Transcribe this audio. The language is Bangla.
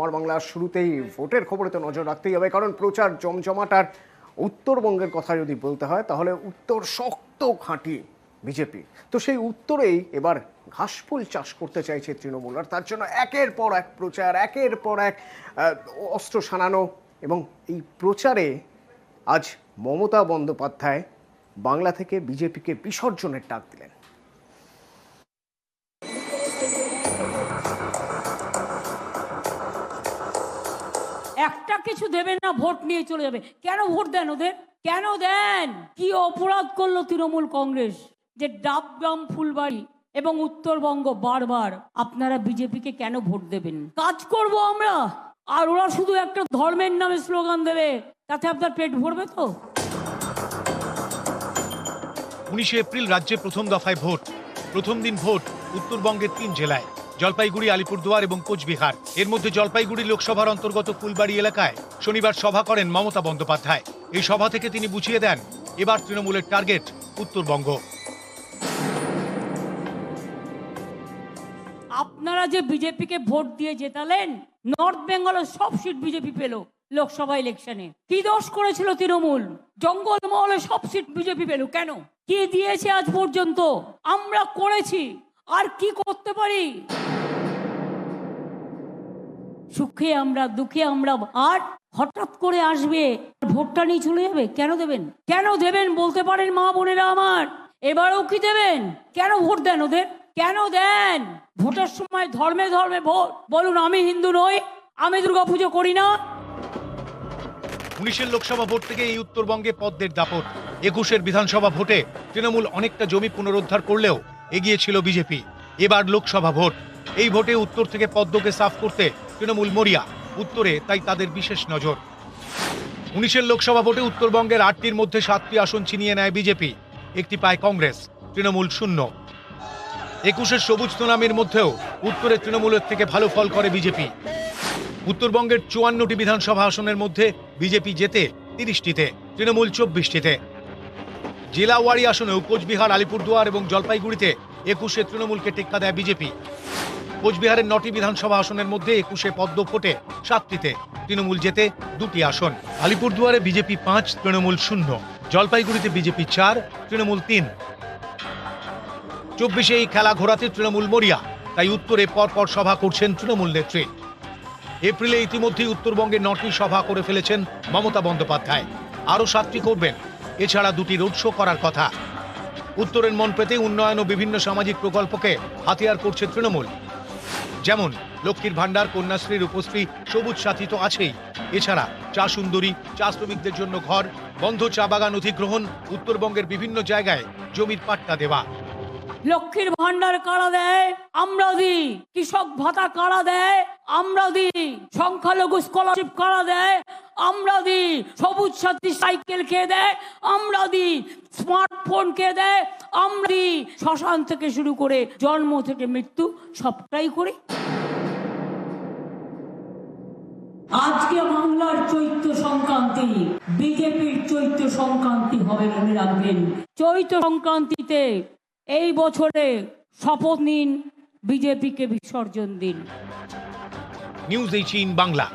আমার বাংলার শুরুতেই ভোটের খবরে তো নজর রাখতেই হবে, কারণ প্রচার জমজমাট আর উত্তরবঙ্গের কথা যদি বলতে হয়, তাহলে উত্তর শক্ত ঘাঁটি বিজেপি। তো সেই উত্তরেই এবার ঘাসফুল চাষ করতে চাইছে তৃণমূল, আর তার জন্য একের পর এক প্রচার, একের পর এক অস্ত্র সানানো, এবং এই প্রচারে আজ মমতা বন্দ্যোপাধ্যায় বাংলা থেকে বিজেপিকে বিসর্জনের ডাক দিলেন। একটা কিছু দেবে না, ভোট নিয়ে চলে যাবে। কেন ভোট দেন ওদের? কেন দেন? কি অপরাধ করল তৃণমূল কংগ্রেস? যে ডাবগ্রাম ফুলবাড়ি এবং উত্তরবঙ্গ বারবার আপনারা বিজেপিকে কেন ভোট দেবেন? কাজ করব আমরা। আর ওরা শুধু একটা ধর্মের নামে স্লোগান দেবে, তাতে আপনার পেট ভরবে তো? উনিশে এপ্রিল রাজ্যে প্রথম দফায় ভোট। প্রথম দিন ভোট উত্তরবঙ্গের তিন জেলায়। জলপাইগুড়ি, আলিপুরদুয়ার এবং কোচবিহার। এর মধ্যে জলপাইগুড়ি লোকসভার অন্তর্গত ফুলবাড়ি এলাকায় শনিবার সভা করেন মমতা বন্দ্যোপাধ্যায়। এই সভা থেকে তিনি বুঝিয়ে দেন, এবার তৃণমূলের টার্গেট উত্তরবঙ্গ। আপনারা যে বিজেপিকে ভোট দিয়ে জেতালেন, নর্থ বেঙ্গলের সব সিট বিজেপি পেল লোকসভা ইলেকশনে। কি দোষ করেছিল তৃণমূল? জঙ্গলমহলে সব সিট বিজেপি পেল। কেন? কি দিয়েছে আজ পর্যন্ত? আমরা করেছি। আর কি করতে পারি? সুখে আমরা, দুঃখে আমরা, আর হঠাৎ করে আসবে, ভোটটা নিয়ে চলে যাবে? কেন দেবেন? কেন দেবেন বলতে পারেন মা বোনেরা আমার? এবারও কি দেবেন? কেন ভোট দেন ওদের? কেন দেন? ভোটের সময় ধর্মে ধর্মে ভোট। বলুন, আমি হিন্দু নই, আমি দুর্গা পুজো করি না। উনিশের লোকসভা ভোট থেকে এই উত্তরবঙ্গে পদ্মের দাপট। একুশের বিধানসভা ভোটে তৃণমূল অনেকটা জমি পুনরুদ্ধার করলেও এগিয়ে ছিল বিজেপি। এবার লোকসভা ভোট। এই ভোটে উত্তর থেকে পদ্মকে সাফ করতে তৃণমূল মরিয়া। উত্তরে তাই তাদের বিশেষ নজর। উনিশের লোকসভা ভোটে উত্তরবঙ্গের আটটির মধ্যে সাতটি আসন ছিনিয়ে নেয় বিজেপি। একটি পায় কংগ্রেস, তৃণমূল শূন্য। একুশের সবুজ সুনামির মধ্যেও উত্তরে তৃণমূলের থেকে ভালো ফল করে বিজেপি। উত্তরবঙ্গের চুয়ান্নটি বিধানসভা আসনের মধ্যে বিজেপি জেতে তিরিশটিতে, তৃণমূল চব্বিশটিতে। জেলাওয়ারি আসনেও কোচবিহার, আলিপুরদুয়ার এবং জলপাইগুড়িতে একুশে তৃণমূলকে টেক্কা দেয় বিজেপি। কোচবিহারের নটি বিধানসভা আসনের মধ্যে একুশে পদ্ম ফোটে সাতটিতে তৃণমূল জেতে দুটি আসন। আলিপুরদুয়ারে বিজেপি পাঁচ, তৃণমূল শূন্য। জলপাইগুড়িতে বিজেপি চার, তৃণমূল তিন। চব্বিশে এই খেলা ঘোরাতে তৃণমূল মরিয়া, তাই উত্তরে পরপর সভা করছেন তৃণমূল নেত্রী। এপ্রিলে ইতিমধ্যেই উত্তরবঙ্গে নটি সভা করে ফেলেছেন মমতা বন্দ্যোপাধ্যায়। আরও সাতটি করবেন এছাড়া দুটি রোড শো করার কথা। উত্তরের মন পেতে উন্নয়ন ও বিভিন্ন সামাজিক প্রকল্পকে হাতিয়ার করছে তৃণমূল। যেমন, লক্ষ্মীর ভাণ্ডার, কন্যাশ্রী, রূপশ্রী, সবুজ সাথী তো আছেই। এছাড়া, চা সুন্দরী, চা শ্রমিকদের জন্য ঘর, বন্ধ চা বাগান অধিগ্রহণ, উত্তরবঙ্গের বিভিন্ন জায়গায় জমির পাট্টা দেওয়া। লক্ষ্মীর ভান্ডার কারা দেয়? আমরা দিই। কৃষক ভাতা কারা দেয়? আমরা দিই। সংখ্যালঘু স্কলারশিপ কারা দেয়? আমরা দিই সবুজ সাথী সাইকেল খেয়ে দেয়, আমরা দিই স্মার্টফোন কে দেয়, আমরা দিই শ্মশান থেকে শুরু করে জন্ম থেকে মৃত্যু সবটাই করি। আজকে বাংলার চৈত্র সংক্রান্তি, বিজেপির চৈত্র সংক্রান্তি হবে মনে রাখবেন। চৈত্র সংক্রান্তিতে এই বছরে শপথ নিন, বিজেপিকে বিসর্জন দিন। News eighteen Bangla.